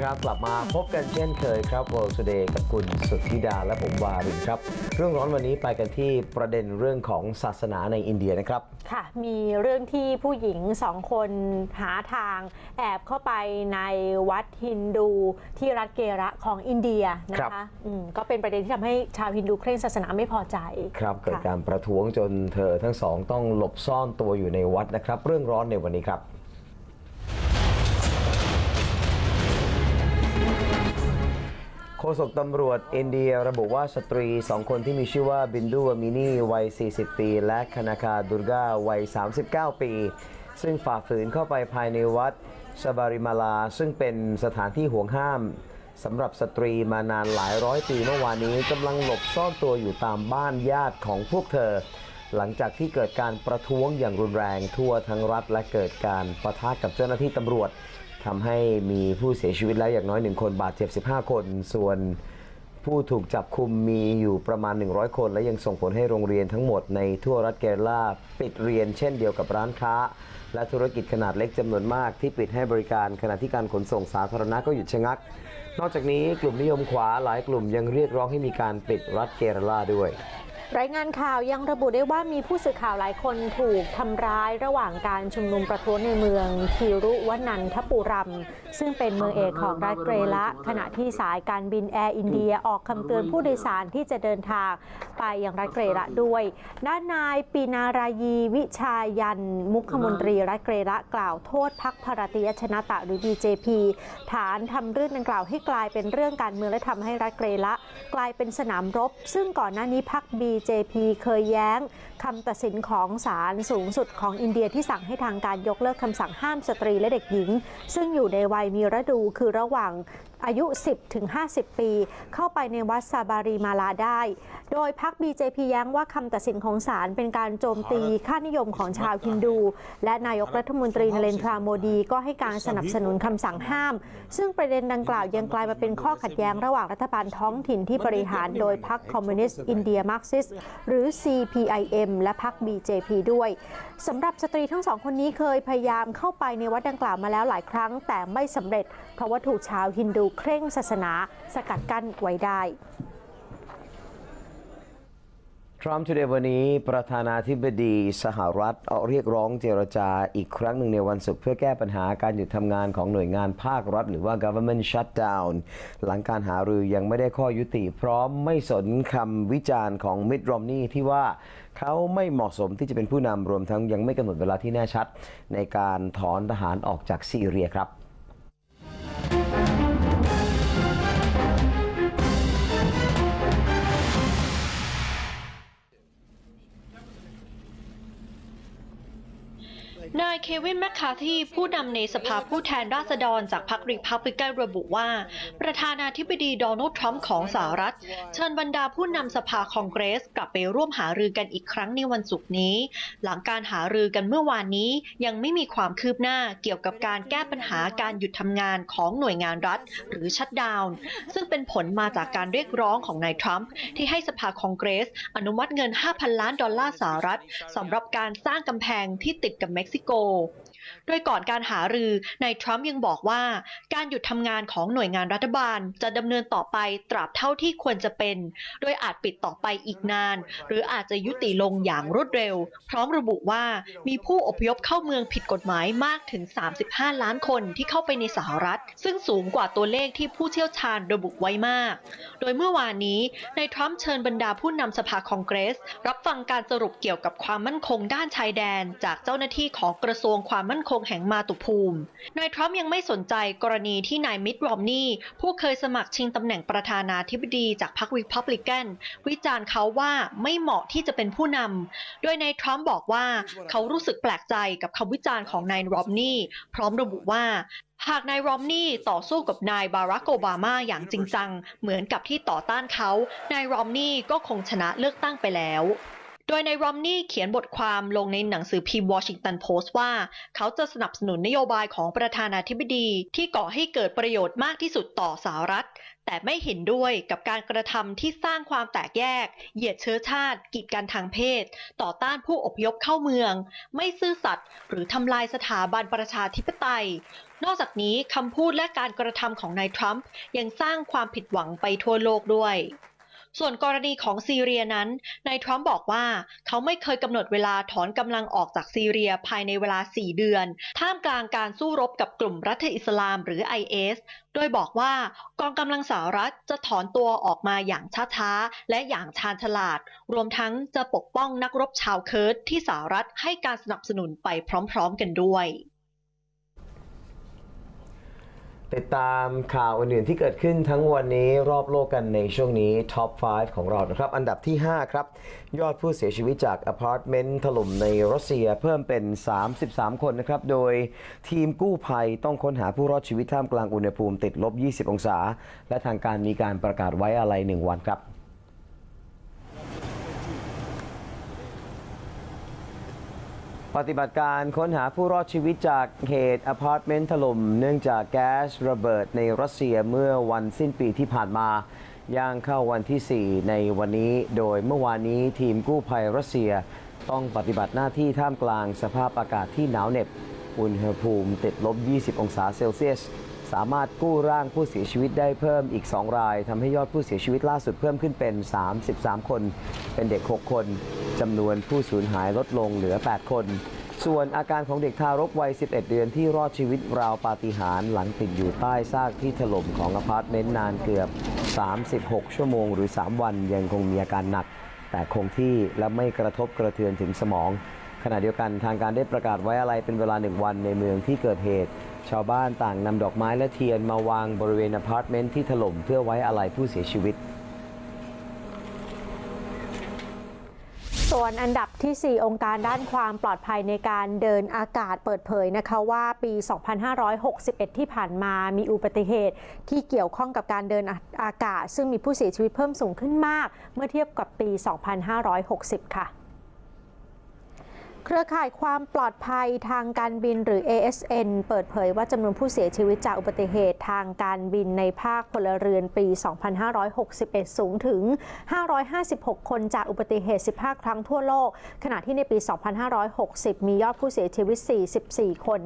สวัสดีครับ กลับมาพบกันเช่นเคยครับ World Today กับคุณสุทธิดาและผมวารินครับ เรื่องร้อนวันนี้ไปกันที่ประเด็นเรื่องของศาสนาในอินเดียนะครับ ค่ะ มีเรื่องที่ผู้หญิงสองคนหาทางแอบเข้าไปในวัดฮินดูที่รัฐเกระของอินเดียนะครัคะบอืมก็เป็นประเด็นที่ทำให้ชาวฮินดูเคร่งศาสนาไม่พอใจ ครับ เกิดค่ะการประท้วงจนเธอทั้งสองต้องหลบซ่อนตัวอยู่ในวัดนะครับ เรื่องร้อนในวันนี้ครับ โฆษกตำรวจอินเดียระบุว่าสตรีสองคนที่มีชื่อว่าบินดูวามินีวัย 40 ปี และคณาคาดุร์กาวัย 39 ปี ซึ่งฝ่าฝืนเข้าไปภายในวัดชบาริมาลา ซึ่งเป็นสถานที่ห่วงห้ามสำหรับสตรีมานานหลายร้อยปีเมื่อวานนี้กำลังหลบซ่อนตัวอยู่ตามบ้านญาติของพวกเธอ หลังจากที่เกิดการประท้วงอย่างรุนแรงทั่วทั้งรัฐและเกิดการประทะกับเจ้าหน้าที่ตำรวจ ทำให้มีผู้เสียชีวิตแล้วอย่างน้อยหนึ่งคนบาดเจ็บ 15 คน ส่วนผู้ถูกจับคุมมีอยู่ประมาณ 100 คน และยังส่งผลให้โรงเรียนทั้งหมดในทั่วรัฐเกรลาปิดเรียนเช่นเดียวกับร้านค้า และธุรกิจขนาดเล็กจำนวนมากที่ปิดให้บริการขณะที่การขนส่งสาธารณะก็หยุดชะงัก นอกจากนี้กลุ่มนิยมขวาหลายกลุ่มยังเรียกร้องให้มีการปิดรัฐเกรลาด้วย รายงานข่าวยังระบุได้ว่ามีผู้สื่อข่าวหลายคนถูกทำร้ายระหว่างการชุมนุมประท้วงในเมืองคีรุวนันทปุรัม ซึ่งเป็นเมืองเอกของรัฐเกรละ ขณะที่สายการบินแอร์อินเดียออกคำเตือนผู้โดยสารที่จะเดินทางไปยังรัฐเกรละด้วย ด้านนายปีนารายีวิชายัน มุขมนตรีรัฐเกรละกล่าวโทษพักภารติยชนะตะหรือ BJP ฐานทำเรื่องดังกล่าวให้กลายเป็นเรื่องการเมืองและทำให้รัฐเกรละ กลายเป็นสนามรบ ซึ่งก่อนหน้านี้พัก BJP เคยแย้งคำตัดสินของศาลสูงสุดของอินเดียที่สั่งให้ทางการยกเลิกคำสั่งห้ามสตรีและเด็กหญิง ซึ่งอยู่ในวัยมีฤดูคือระหว่าง อายุ 10ถึง50 ปี เข้าไปในวัดซาบารีมาลาได้ โดยพัก BJP แย้งว่าคำตัดสินของศาลเป็นการโจมตีค่านิยมของชาวฮินดู และนายกรัฐมนตรีนเรนทราโมดี ก็ให้การสนับสนุนคำสั่งห้าม ซึ่งประเด็นดังกล่าวยังกลายมาเป็นข้อขัดแย้งระหว่างรัฐบาลท้องถิ่นที่บริหารโดยพรรคคอมมิวนิสต์อินเดียมาร์กซิสหรือ CPIM และพรรค BJP ด้วย สำหรับสตรีทั้งสองคนนี้เคยพยายามเข้าไปในวัดดังกล่าวมาแล้วหลายครั้ง แต่ไม่สำเร็จ เพราะว่าถูกชาวฮินดูเคร่งศาสนาสกัดกั้นไว้ได้ ทรัมป์ทูเดย์วันนี้ประธานาธิบดีสหรัฐออกเรียกร้องเจรจาอีกครั้งหนึ่งในวันศุกร์เพื่อแก้ปัญหาการหยุดทำงานของหน่วยงานภาครัฐ หรือว่า government shutdown หลังการหารือยังไม่ได้ข้อยุติ พร้อมไม่สนคำวิจารณ์ของมิดรอมนี่ที่ว่าเขาไม่เหมาะสมที่จะเป็นผู้นำรวมทั้งยังไม่กำหนดเวลาที่แน่ชัด ในการถอนทหารออกจากซีเรียครับ เควินแมคคาธีผู้นำในสภาผู้แทนราษฎรจากพรรครีพับลิกันระบุว่า ประธานาธิบดีโดนัลด์ทรัมป์ของสหรัฐ เชิญบรรดาผู้นำสภาคองเกรส กลับไปร่วมหารือกันอีกครั้งในวันศุกร์นี้ หลังการหารือกันเมื่อวานนี้ยังไม่มีความคืบหน้าเกี่ยวกับการแก้ปัญหาการหยุดทำงานของหน่วยงานรัฐ หรือชัดดาวน์ซึ่งเป็นผลมาจากการเรียกร้องของนายทรัมป์ที่ให้สภาคองเกรส อนุมัติเงิน 5,000 ล้านดอลลาร์สหรัฐสำหรับการสร้างกำแพงที่ติดกับเม็กซิโก โดยก่อนการหารือนายทรัมป์ยังบอกว่า การหยุดทำงานของหน่วยงานรัฐบาลจะดำเนินต่อไปตราบเท่าที่ควรจะเป็น โดยอาจปิดต่อไปอีกนาน หรืออาจจะยุติลงอย่างรวดเร็ว พร้อมระบุว่ามีผู้อพยพเข้าเมืองผิดกฎหมายมากถึง 35 ล้านคนที่เข้าไปในสหรัฐ ซึ่งสูงกว่าตัวเลขที่ผู้เชี่ยวชาญระบุไว้มาก โดยเมื่อวานนี้นายทรัมป์เชิญบรรดาผู้นำสภาคองเกรส รับฟังการสรุปเกี่ยวกับความมั่นคงด้านชายแดน จากเจ้าหน้าที่ของกระทรวงความมั่นคงแห่งมาตุภูมิ นายทรัมป์ยังไม่สนใจกรณีที่นายมิตรรอมนี่ผู้เคยสมัครชิงตำแหน่งประธานาธิบดีจากพรรครีพับลิกันวิจารณ์เขาว่าไม่เหมาะที่จะเป็นผู้นำ โดยนายทรัมป์บอกว่าเขารู้สึกแปลกใจกับคำวิจารณ์ของนายรอมนี่พร้อมระบุว่าหากนายรอมนี่ต่อสู้กับนายบารักโอบามาอย่างจริงจัง เหมือนกับที่ต่อต้านเขา นายรอมนี่ก็คงชนะเลือกตั้งไปแล้ว ดยในรอมนี่เขียนบทความลงในหนังสือพิมพ์วอชิงตันโพสต์ว่า เขาจะสนับสนุนนโยบายของประธานาธิบดีที่ก่อให้เกิดประโยชน์มากที่สุดต่อสหรัฐ แต่ไม่เห็นด้วยกับการกระทำที่สร้างความแตกแยก เหยียดเชื้อชาติ กีดกันทางเพศ ต่อต้านผู้อพยพเข้าเมือง ไม่ซื่อสัตย์หรือทำลายสถาบันประชาธิปไตย นอกจากนี้คำพูดและการกระทำของนายทรัมป์ยังสร้างความผิดหวังไปทั่วโลกด้วย ส่วนกรณีของซีเรียนั้น นายทรัมป์บอกว่า เขาไม่เคยกำหนดเวลาถอนกำลังออกจากซีเรียภายในเวลา 4 เดือน ท่ามกลางการสู้รบกับกลุ่มรัฐอิสลามหรือ IS โดยบอกว่ากองกำลังสหรัฐจะถอนตัวออกมาอย่างช้าๆ และอย่างชาญฉลาด รวมทั้งจะปกป้องนักรบชาวเคิร์ดที่สหรัฐให้การสนับสนุนไปพร้อมๆกันด้วย ติดตามข่าวอื่นๆที่เกิดขึ้นทั้งวันนี้รอบโลกกันในช่วงนี้ท็อป 5 ของเรานะครับ อันดับที่ 5 ครับ ยอดผู้เสียชีวิตจากอพาร์ตเมนต์ถล่มในรัสเซียเพิ่มเป็น 33 คนนะครับ โดยทีมกู้ภัยต้องค้นหาผู้รอดชีวิตท่ามกลางอุณหภูมิติดลบ 20 องศา และทางการมีการประกาศไว้อะไร 1 วันครับ ปฏิบัติการค้นหาผู้รอดชีวิตจากเหตุอพาร์ตเมนต์ถล่ม เนื่องจากแก๊สระเบิดในรัสเซียเมื่อวันสิ้นปีที่ผ่านมา ย่างเข้าวันที่ 4 ในวันนี้ โดยเมื่อวานนี้ทีมกู้ภัยรัสเซีย ต้องปฏิบัติหน้าที่ท่ามกลางสภาพอากาศที่หนาวเหน็บ อุณหภูมิติดลบ 20 องศาเซลเซียส สามารถกู้ร่างผู้เสียชีวิตได้เพิ่มอีก 2 รายทำให้ยอดผู้เสียชีวิตล่าสุดเพิ่มขึ้นเป็น 33 คน เป็นเด็ก 6 คนจำนวนผู้สูญหายลดลงเหลือ 8 คน ส่วนอาการของเด็กทารกวัย 11 เดือนที่รอดชีวิตราวปาฏิหาริย์หลังติดอยู่ใต้ซากที่ถล่มของอพาร์ตเมนต์นานเกือบ 36 ชั่วโมงหรือ 3 วันยังคงมีอาการหนัก แต่คงที่และไม่กระทบกระเทือนถึงสมอง ขณะเดียวกันทางการได้ประกาศไว้อะไรเป็นเวลาหนึ่งวันในเมืองที่เกิดเหตุ ชาวบ้านต่างนำดอกไม้และเทียนมาวางบริเวณอพาร์ตเมนต์ที่ถล่มเพื่อไว้อะไรผู้เสียชีวิต ส่วนอันดับทีสี่ 4 องค์การด้านความปลอดภัยในการเดินอากาศเปิดเผยนะคะว่าปี 2561 ที่ผ่านมามีอุบัติเหตุที่เกี่ยวข้องกับการเดินอากาศ ซึ่งมีผู้เสียชีวิตเพิ่มสูงขึ้นมาก เมื่อเทียบกับปี 2560 ค่ะ เครือข่ายความปลอดภัยทางการบินหรือ ASN เปิดเผยว่าจำนวนผู้เสียชีวิตจากอุบัติเหตุทางการบินในภาคพลเรือนปี 2561 สูงถึง 556 คนจากอุบัติเหตุ 15 ครั้งทั่วโลก ขณะที่ในปี 2560 มียอดผู้เสียชีวิต 44 คน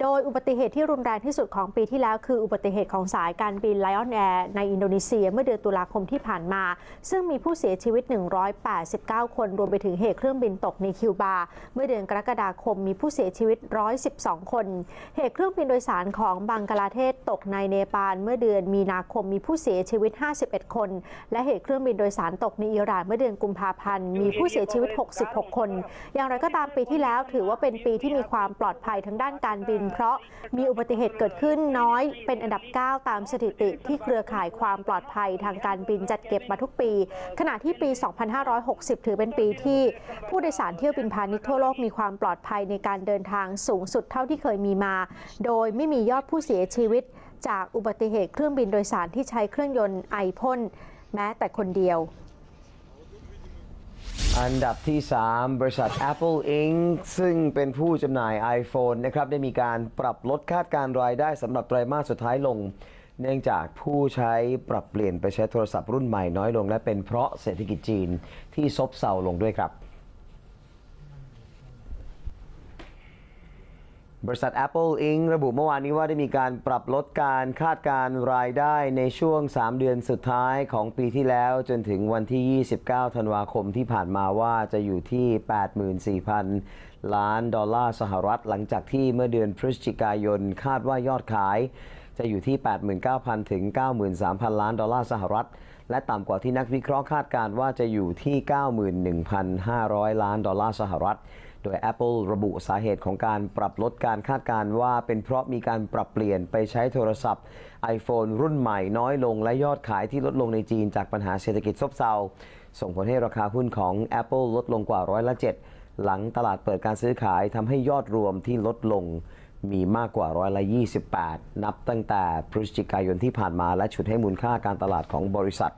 โดยอุบัติเหตุที่รุนแรงที่สุดของปีที่แล้ว คืออุบัติเหตุของสายการบิน Lion Air ในอินโดนีเซียเมื่อเดือนตุลาคมที่ผ่านมา ซึ่งมีผู้เสียชีวิต 189 คน รวมไปถึงเหตุเครื่องบินตกในคิวบาเมื่อเดือนกรกฎาคมมีผู้เสียชีวิต 112 คน เหตุเครื่องบินโดยสารของบังกลาเทศตกในเนปาลเมื่อเดือนมีนาคมมีผู้เสียชีวิต 51 คน และเหตุเครื่องบินโดยสารตกในอิหร่านเมื่อเดือนกุมภาพันธ์มีผู้เสียชีวิต 66 คน อย่างไรก็ตามปีที่แล้วถือว่าเป็นปีที่มีความปลอดภัยทางด้านการบิน เพราะมีอุบัติเหตุเกิดขึ้นน้อยเป็นอันดับ 9 ตามสถิติที่เครือข่ายความปลอดภัยทางการบินจัดเก็บมาทุกปี ขณะที่ปี 2560 ถือเป็นปีที่ผู้โดยสารเที่ยวบินพาณิชย์ทั่วโลกมีความปลอดภัยในการเดินทางสูงสุดเท่าที่เคยมีมา โดยไม่มียอดผู้เสียชีวิต จากอุบัติเหตุเครื่องบินโดยสารที่ใช้เครื่องยนต์ไอพ่นแม้แต่คนเดียว อันดับที่ 3 บริษัท Apple Inc. ซึ่งเป็นผู้จำหน่าย iPhone นะครับได้มีการปรับลดคาดการรายได้สำหรับไตรมาสสุดท้ายลง เนื่องจากผู้ใช้ปรับเปลี่ยนไปใช้โทรศัพท์รุ่นใหม่น้อยลง และเป็นเพราะเศรษฐกิจจีนที่ซบเซาลงด้วยครับ บริษัท Apple Inc. ระบุเมื่อวานนี้ว่าได้มีการปรับลดการคาดการรายได้ในช่วง 3 เดือนสุดท้ายของปีที่แล้ว จนถึงวันที่ 29 ธันวาคมที่ผ่านมาว่าจะอยู่ที่ 84,000 ล้านดอลลาร์สหรัฐ หลังจากที่เมื่อเดือนพฤศจิกายนคาดว่ายอดขาย จะอยู่ที่ 89,000 ถึง 93,000 ล้านดอลลาร์สหรัฐ และต่ำกว่าที่นักวิเคราะห์คาดการว่าจะอยู่ที่ 91,500 ล้านดอลลาร์สหรัฐ โดย Apple ระบุสาเหตุของการปรับลดการคาดการณ์ว่าเป็นเพราะมีการปรับเปลี่ยนไปใช้โทรศัพท์ iPhone รุ่นใหม่น้อยลงและยอดขายที่ลดลงในจีนจากปัญหาเศรษฐกิจซบเซา ส่งผลให้ราคาหุ้นของ Apple ลดลงกว่าร้อยละ7หลังตลาดเปิดการซื้อขายทำให้ยอดรวมที่ลดลงมีมากกว่าร้อยละ28 นับตั้งแต่พฤศจิกายนที่ผ่านมาและฉุดให้มูลค่าการตลาดของบริษัท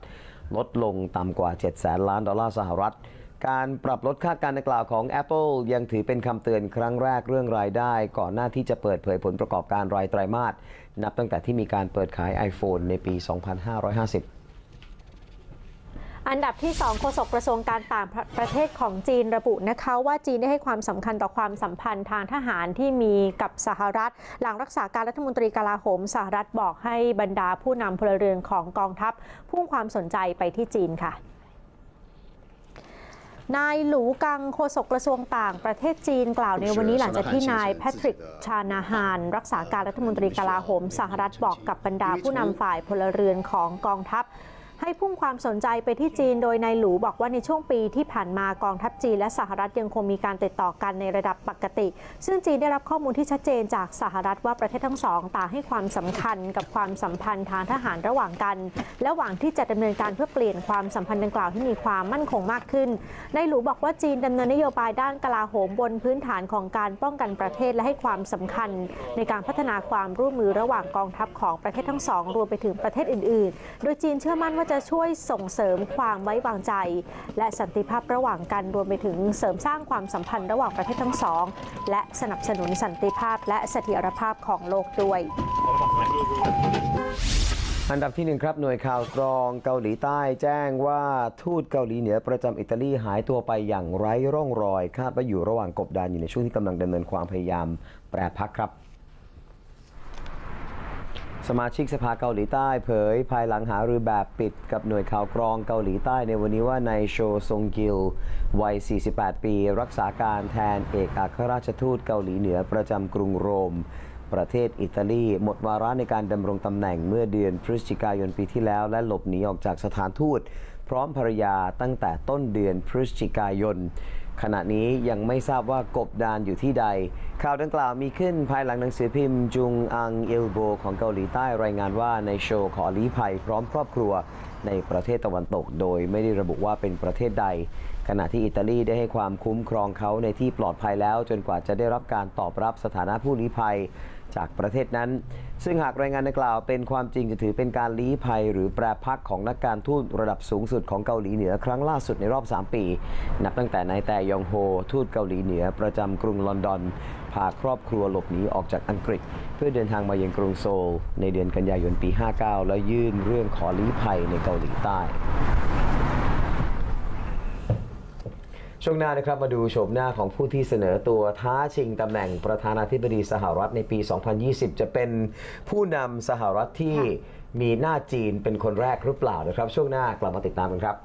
ลดลงต่ำกว่า 7 แสนล้านดอลลาร์สหรัฐ การปรับลดค่าการดังกล่าวของ Apple ยังถือเป็นคำเตือนครั้งแรกเรื่องรายได้ ก่อนหน้าที่จะเปิดเผยผลประกอบการรายไตรมาสนับตั้งแต่ที่มีการเปิดขาย iPhone ในปี 2550อันดับที่ 2 โฆษกกระทรวงการต่างประเทศของจีนระบุนะคะว่าจีนได้ให้ความสำคัญต่อความสัมพันธ์ทางทหารที่มีกับสหรัฐ หลังรักษาการรัฐมนตรีกลาโหมสหรัฐบอกให้บรรดาผู้นำพลเรือนของกองทัพ พุ่งความสนใจไปที่จีนค่ะ นายหลูกังโฆษกกระทรวงต่างประเทศจีนกล่าวในวันนี้หลังจากที่นายแพทริกชานาฮาน รักษาการรัฐมนตรีกลาโหมสหรัฐบอกกับบรรดาผู้นำฝ่ายพลเรือนของกองทัพ ให้พุ่งความสนใจไปที่จีนโดยนายหลูบอกว่าในช่วงปีที่ผ่านมากองทัพจีนและสหรัฐยังคงมีการติดต่อกันในระดับปกติ ซึ่งจีนได้รับข้อมูลที่ชัดเจนจากสหรัฐว่าประเทศทั้งสองต่างให้ความสำคัญกับความสัมพันธ์ทางทหารระหว่างกัน และหวังที่จะดำเนินการเพื่อเปลี่ยนความสัมพันธ์ดังกล่าวให้มีความมั่นคงมากขึ้นนายหลูบอกว่าจีนดำเนินนโยบายด้านกลาโหมบนพื้นฐานของการป้องกันประเทศและให้ความสำคัญ ในการพัฒนาความร่วมมือระหว่างกองทัพของประเทศทั้งสองรวมไปถึงประเทศอื่น ๆ โดยจีนเชื่อมั่นว่าจะะช่วยส่งเสริมความไว้วางใจ และสันติภาพระหว่างกันรวมไปถึงเสริมสร้างความสัมพันธ์ระหว่างประเทศทั้งสอง และสนับสนุนสันติภาพและเสถียรภาพของโลกด้วยอันดับที่หนึ่งครับหน่วยข่าวกรองเกาหลีใต้แจ้งว่าทูตเกาหลีเหนือประจำอิตาลีหายตัวไปอย่างไร้ร่องรอย คาดว่าอยู่ระหว่างกบดานอยู่ในช่วงที่กำลังดำเนินความพยายามแปรพักครับ สมาชิกสภาเกาหลีใต้เผย ภายหลังหารือแบบปิดกับหน่วยข่าวกรองเกาหลีใต้ในวันนี้ว่านายโชซงกิล วัย 48 ปี รักษาการแทนเอกอัครราชทูตเกาหลีเหนือประจำกรุงโรม ประเทศอิตาลี หมดวาระในการดำรงตำแหน่งเมื่อเดือนพฤศจิกายนปีที่แล้ว และหลบหนีออกจากสถานทูต พร้อมภรรยาตั้งแต่ต้นเดือนพฤศจิกายน ขณะนี้ยังไม่ทราบว่ากบดานอยู่ที่ใด ข่าวดังกล่าวมีขึ้นภายหลังหนังสือพิมพ์ จุงอังเอลโบของเกาหลีใต้รายงานว่าในโชว์ขอลี้ภัยพร้อมครอบครัวในประเทศตะวันตก โดยไม่ได้ระบุว่าเป็นประเทศใด ขณะที่อิตาลีได้ให้ความคุ้มครองเขาในที่ปลอดภัยแล้ว จนกว่าจะได้รับการตอบรับสถานะผู้ลี้ภัยจากประเทศนั้น ซึ่งหากรายงานดังกล่าวเป็นความจริงจะถือเป็นการลี้ภัย หรือแปรพักของนักการทูตระดับสูงสุดของเกาหลีเหนือครั้งล่าสุดในรอบ 3 ปี นับตั้งแต่นายแต่ยองโฮ ทูตเกาหลีเหนือประจำกรุงลอนดอน พาครอบครัวหลบหนีออกจากอังกฤษ เพื่อเดินทางมายังกรุงโซล ในเดือนกันยายนปี 59 แล้วยื่นเรื่องขอลี้ภัยในเกาหลีใต้ ช่วงหน้านะครับมาดูโฉมหน้าของผู้ที่เสนอตัวท้าชิงตำแหน่งประธานาธิบดีสหรัฐในปี 2020 จะเป็นผู้นำสหรัฐที่มีหน้าจีนเป็นคนแรกหรือเปล่านะครับ ช่วงหน้ากลับมาติดตามกันครับ